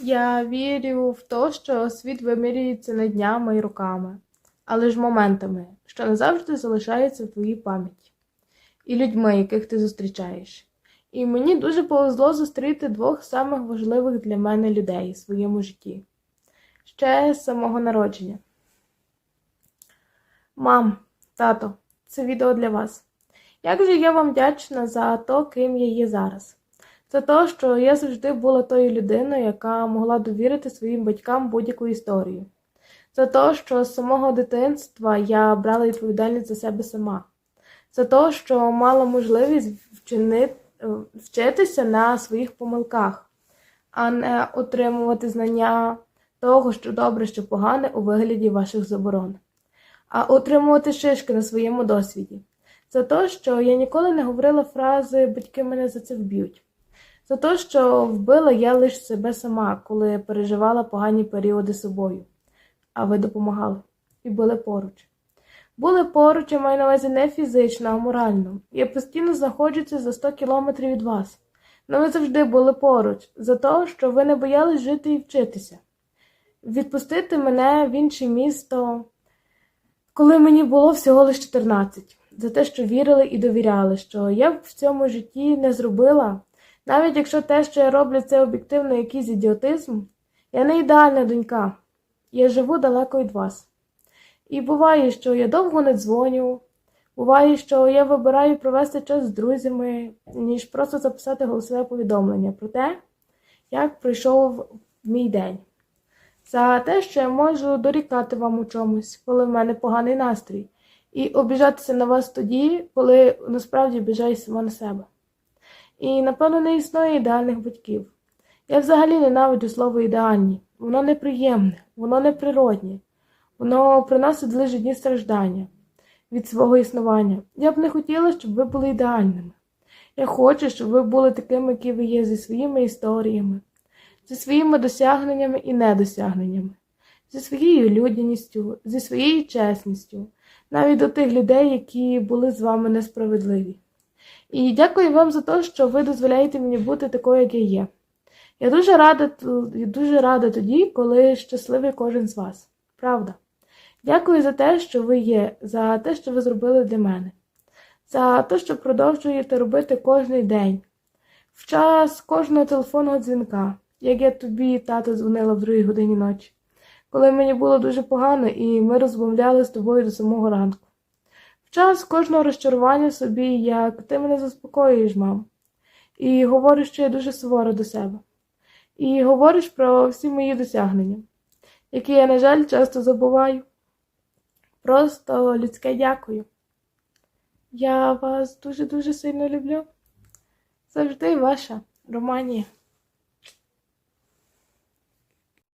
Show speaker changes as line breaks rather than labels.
Я вірю в те, що світ вимірюється не днями і роками, але ж моментами, що назавжди залишаються в твоїй пам'яті, і людьми, яких ти зустрічаєш. І мені дуже повезло зустріти двох самих важливих для мене людей в своєму житті ще з самого народження. Мам, тато, це відео для вас. Як же я вам вдячна за те, ким я є зараз. Це те, що я завжди була тою людиною, яка могла довірити своїм батькам будь-яку історію. Це те, що з самого дитинства я брала відповідальність за себе сама. Це те, що мала можливість вчини... вчитися на своїх помилках, а не отримувати знання того, що добре, що погане у вигляді ваших заборон, а отримувати шишки на своєму досвіді. Це те, що я ніколи не говорила фрази батьки мене за це вб'ють. Це те, що вбила я лише себе сама, коли переживала погані періоди собою. А ви допомагали і були поруч. Були поруч, я маю на увазі не фізично, а морально. Я постійно знаходжуся за 100 кілометрів від вас. Но ви завжди були поруч, за те, що ви не боялись жити і вчитися. Відпустити мене в інше місто, коли мені було всього лише 14, за те, що вірили і довіряли, що я б в цьому житті не зробила. Навіть якщо те, що я роблю, це об'єктивно якийсь ідіотизм, я не ідеальна донька. Я живу далеко від вас. І буває, що я довго не дзвоню, буває, що я вибираю провести час з друзями, ніж просто записати голосове повідомлення про те, як пройшов мій день. За те, що я можу дорікати вам у чомусь, коли в мене поганий настрій, і обіжатися на вас тоді, коли насправді біжаю сама на себе. І, напевно, не існує ідеальних батьків. Я взагалі ненавиджу слово ідеальні. Воно неприємне, воно неприроднє, воно приносить лише дні страждання від свого існування. Я б не хотіла, щоб ви були ідеальними. Я хочу, щоб ви були такими, які ви є, зі своїми історіями, зі своїми досягненнями і недосягненнями, зі своєю людяністю, зі своєю чесністю, навіть до тих людей, які були з вами несправедливі. І дякую вам за те, що ви дозволяєте мені бути такою, як я є. Я дуже рада, дуже рада тоді, коли щасливий кожен з вас. Правда. Дякую за те, що ви є, за те, що ви зробили для мене, за те, що продовжуєте робити кожний день, в час кожного телефонного дзвінка, як я тобі, тато, дзвонила в другій годині ночі, коли мені було дуже погано, і ми розмовляли з тобою до самого ранку. Час кожного розчарування собі, як ти мене заспокоюєш, мам, і говориш, що я дуже сувора до себе. І говориш про всі мої досягнення, які я, на жаль, часто забуваю. Просто людське дякую. Я вас дуже-дуже сильно люблю. Завжди ваша Романія.